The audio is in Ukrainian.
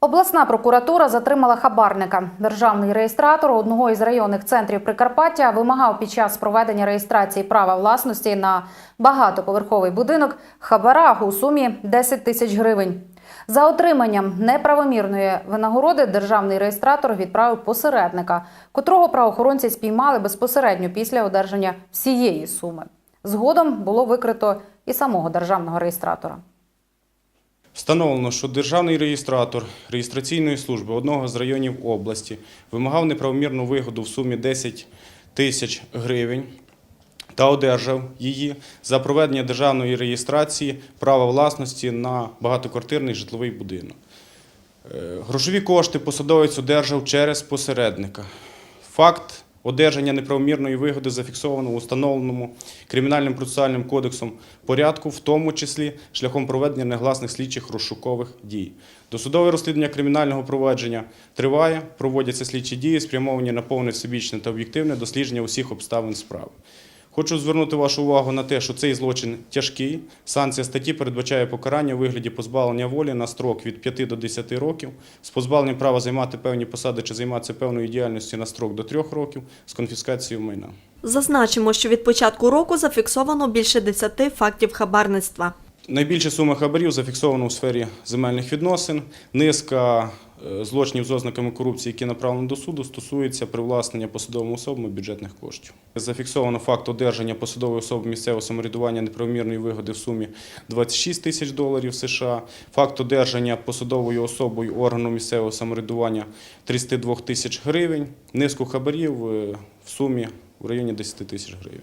Обласна прокуратура затримала хабарника. Державний реєстратор одного із районних центрів Прикарпаття вимагав під час проведення реєстрації права власності на багатоповерховий будинок хабара у сумі 10 тисяч гривень. За отриманням неправомірної винагороди державний реєстратор відправив посередника, котрого правоохоронці спіймали безпосередньо після одержання всієї суми. Згодом було викрито і самого державного реєстратора. Встановлено, що державний реєстратор реєстраційної служби одного з районів області вимагав неправомірну вигоду в сумі 10 тисяч гривень та одержав її за проведення державної реєстрації права власності на багатоквартирний житловий будинок. Е, Грошові кошти посадовець одержав через посередника. Факт одержання неправомірної вигоди зафіксовано у встановленому кримінальним процесуальним кодексом порядку, в тому числі шляхом проведення негласних слідчих розшукових дій. Досудове розслідування кримінального провадження триває, проводяться слідчі дії, спрямовані на повне всебічне та об'єктивне дослідження усіх обставин справи. Хочу звернути вашу увагу на те, що цей злочин тяжкий. Санкція статті передбачає покарання у вигляді позбавлення волі на строк від 5 до 10 років, з позбавленням права займати певні посади чи займатися певною діяльністю на строк до 3 років, з конфіскацією майна. Зазначимо, що від початку року зафіксовано більше 10 фактів хабарництва. Найбільша сума хабарів зафіксована у сфері земельних відносин. Низка злочинів з ознаками корупції, які направлені до суду, стосується привласнення посадовими особами бюджетних коштів. Зафіксовано факт одержання посадової особи місцевого самоврядування неправомірної вигоди в сумі 26 тисяч доларів США. Факт одержання посадовою особою органу місцевого самоврядування 32 тисяч гривень. Низку хабарів е, в сумі в районі 10 тисяч гривень.